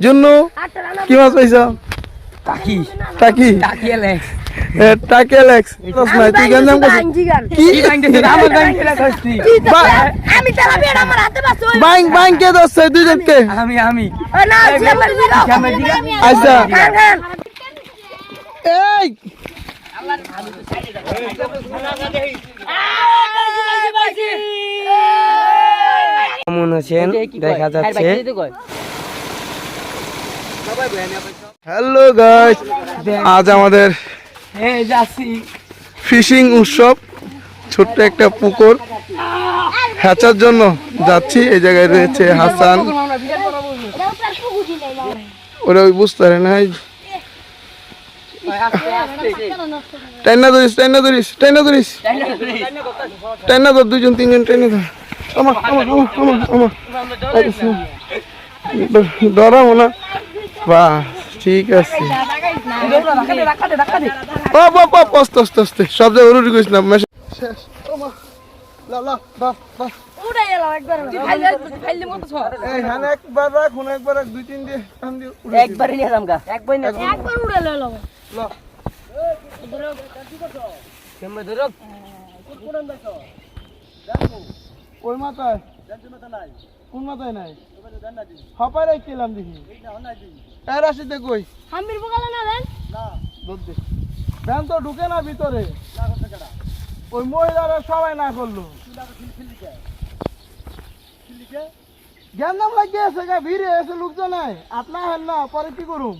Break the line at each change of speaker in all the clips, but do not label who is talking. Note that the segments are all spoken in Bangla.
জুন্নু কি মাছ পাইছ
টাকি
টাকি
টাকি এলে
টাকি অ্যালেক্স দোষ নাই তুই গঞ্জাম করছিস কি?
কি বাইন্দে আমার বাইন্দে করছি
আমি তারা বেড় আমার হাতে না।
আচ্ছা।
কেমন আছেন? দেখা যাচ্ছে।
হ্যালো গাইস আজ আমাদের ফিশিং উৎসব। ছোট্ট একটা পুকুর। হ্যাচার জন্য যাচ্ছি। এই জায়গায় রয়েছে হাসান। ওরা ওই বুঝতে পারে না টাইনা ধরিস টাইনা টাইনা তিনজন ডরাবো না। বাহ, ঠিক আছে। ও বাপ আস্তে আস্তে আস্তে সব জায়গায় উড়ে গেছিস না মেশে শেষ
একবারই নিয়ে যাম গা একবার
একবার উড়ে গেল
লা
ধরো
ওই মাথায় কোন মাথায় নাই? হপাই রাখছিলাম দেখি। এর আসিতে কই?
হামির বগালে না দেন?
দুধ দে। ভ্যান তো ঢুকে না ভিতরে। ওই মহিলারা সবাই না করল। জ্ঞান লাগিয়ে আছে গা ভিড়ে এসে লোকজন নাই। আপনা হেন না পরে কি করুম?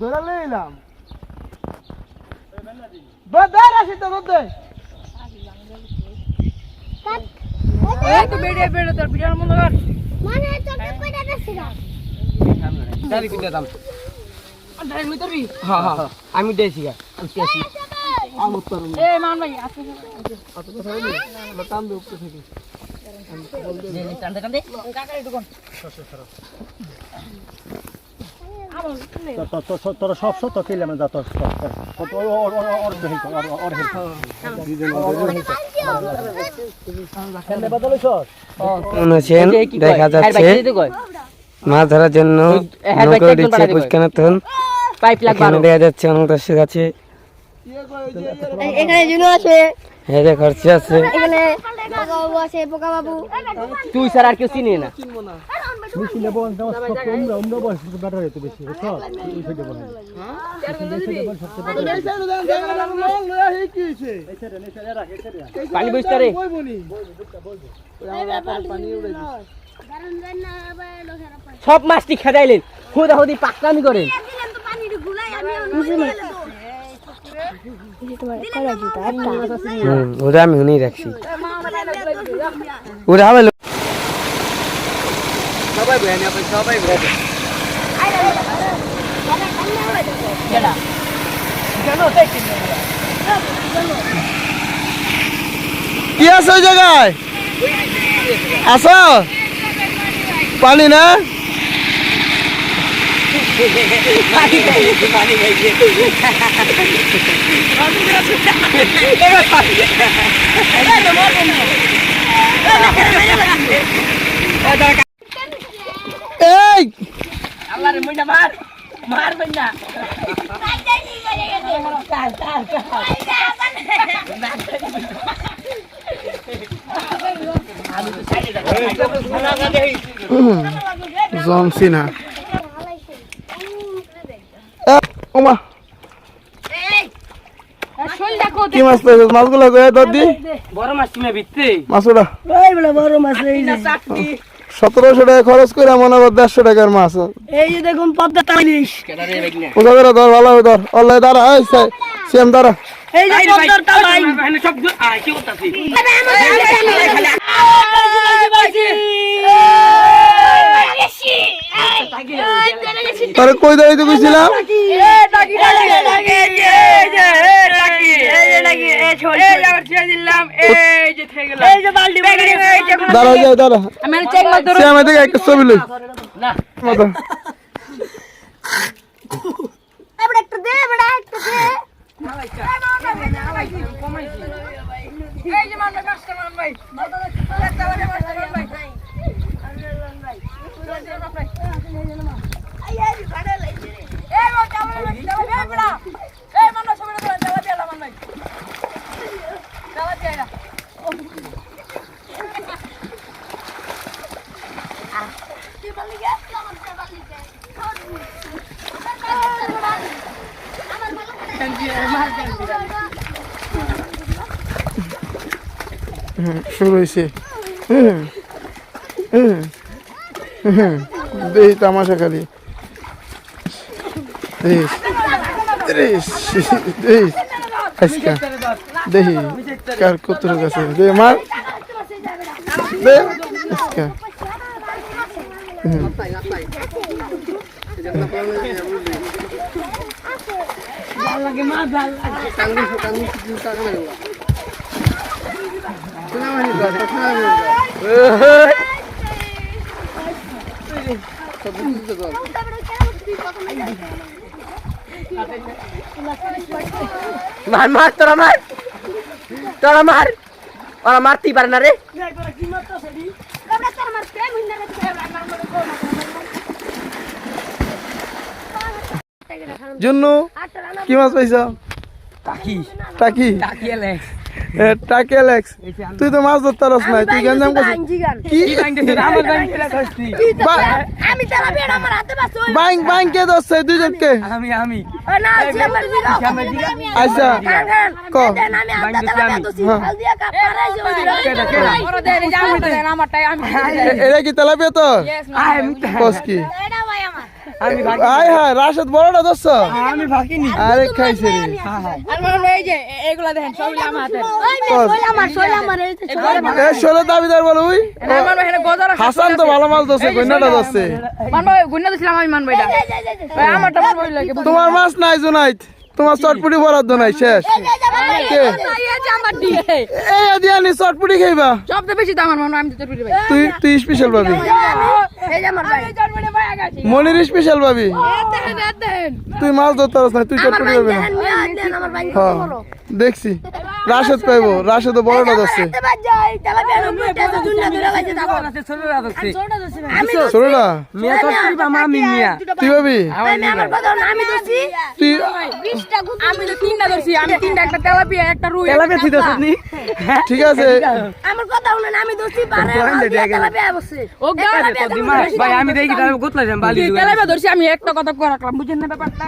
ধরে লই এলাম। দে দে রাশিতে দুধ দে।
এই তো বেড়ে বেড়ে তোর বিড়ার মতো কর
মানে তোকে কইটা
কিনে দাম। হ্যাঁ হ্যাঁ আমি দেছি গা। আমি
তোর সব সব তো কিলে যা তোর
দেখা যাচ্ছে। মাছ ধরার জন্য
হ্যাঁ,
দেখা যাচ্ছে অনেক দর্শক আছে।
এখানে জুনো আছে।
এই যে খরচা আছে।
এখানে পোকা বাবু আছে পোকা বাবু।
তুই স্যার আর কেউ চিনি না।
এই সাইডে দেন জায়গাটা লং লয়া হে কি হইছে
পানি
দিছে
সব মাছটি খেদাইলেন হুদা হুদি পাকলামি করেন
ওরা আমি শুনেই রাখছি ওরা হবে
সবাই বয়ানি আপনি সবাই বয়ানি
কি আছে ওই জায়গায়? আসো পানি না? এই
আল্লাহ রে মুইনা মার
জমছি ওমা। কি মাছ পেয়েছ? মাছগুলো গয়ে দর দি।
বড় মাছ তুমি ভিত্তি
মাছটা
বড় মাছ এই
সতেরোশো টাকা খরচ করে মনে কর দেড়শো টাকার মাছ।
এই যে দেখুন পদ্মা টাইলিশ।
ওটা ধর ধর ভালো হবে ধর। অল্লাই দাঁড়া এই সেম দাঁড়া।
এই যে পদ্মার টালাই।
সব কি করতেছি
তারে কই দাঁড়িয়ে গেছিলাম দাঁড়া যাও দাঁড়া সে থেকে একটা ছবি লই।
না।
মাথা।
এবারে একটু দে এবারে একটু দে
হুম, শুরু হয়েছে। দেখি তামাশা খালি। আজকা দেখি কার কত আছে। দে মার। দে আজকা।
মার মার তোরা মার। তোরা মার। ওরা মারতেই পারে না রে।
জন্য কি মাছ পাইছ?
টাকি।
টাকি।
টাকি
টাকি অ্যালেক্স তুই তো মাছ ধরতে পারস না তুই গঞ্জাম কি? বা-
আমি তারা বেড়া আমার হাতে পাচ্ছি
বাইং বাইং কে ধরছে দুইজনকে?
আমি
আচ্ছা ক? এটা কি তেলাপিয়া তো? কস কি?
আমি
আয় হায় রাশেদ বড়টা ধরছ
আমি ভাগিনি।
আরে খাইছে রে।
আর এই যে এগুলা দেখেন সবগুলো আমার হাতে।
ওই মে
কস।
সোলা আমার সোলা আমার এই তো সোলা
দাবিদার বল উই।
মানবো এখানে গজার
হাসান তো ভালো
মানবো গুন্না দিছিলাম আমি মানবো এটা আমারটা মানবো লাগে
তোমার মাছ নাই জুনাইত তোমার চটপুটি বরাদ্দ নাই শেষ। কে?
এই যে আমার দি
এই দিয়ানি চটপুটি খাইবা।
সবচেয়ে বেশি দাম আমার আমি তো ভাই
তুই তুই স্পেশাল পাবি।
এই যে আমার ভাই
আমি চটপটি ভাই আগাছি
মনির স্পেশাল পাবি। তুই মাছ ধরতে না তুই চটপুটি পাবি না।
দেন আমার ভাই
হ্যাঁ দেখছি। রাশেদ পাইবো রাশেদ বড়টা ধরছে ছোটটা
বা মামি মিয়া
তুই পাবি?
আমি আমার কথা না আমি দছি
তুই
আমি তো তিনটা ধরছি আমি তিনটা একটা তেলাপিয়া একটা রুই
তেলা বেশি ধরছি
ঠিক আছে।
আমার কথা শুনেন আমি দছি পারে তারা বেড়া বসে
ও গাড়ি
ভাই আমি দেখি তাহলে গোতলা যাম বালি
তেলাপিয়া ধরছি আমি একটা কথা রাখলাম বুঝেন না ব্যাপারটা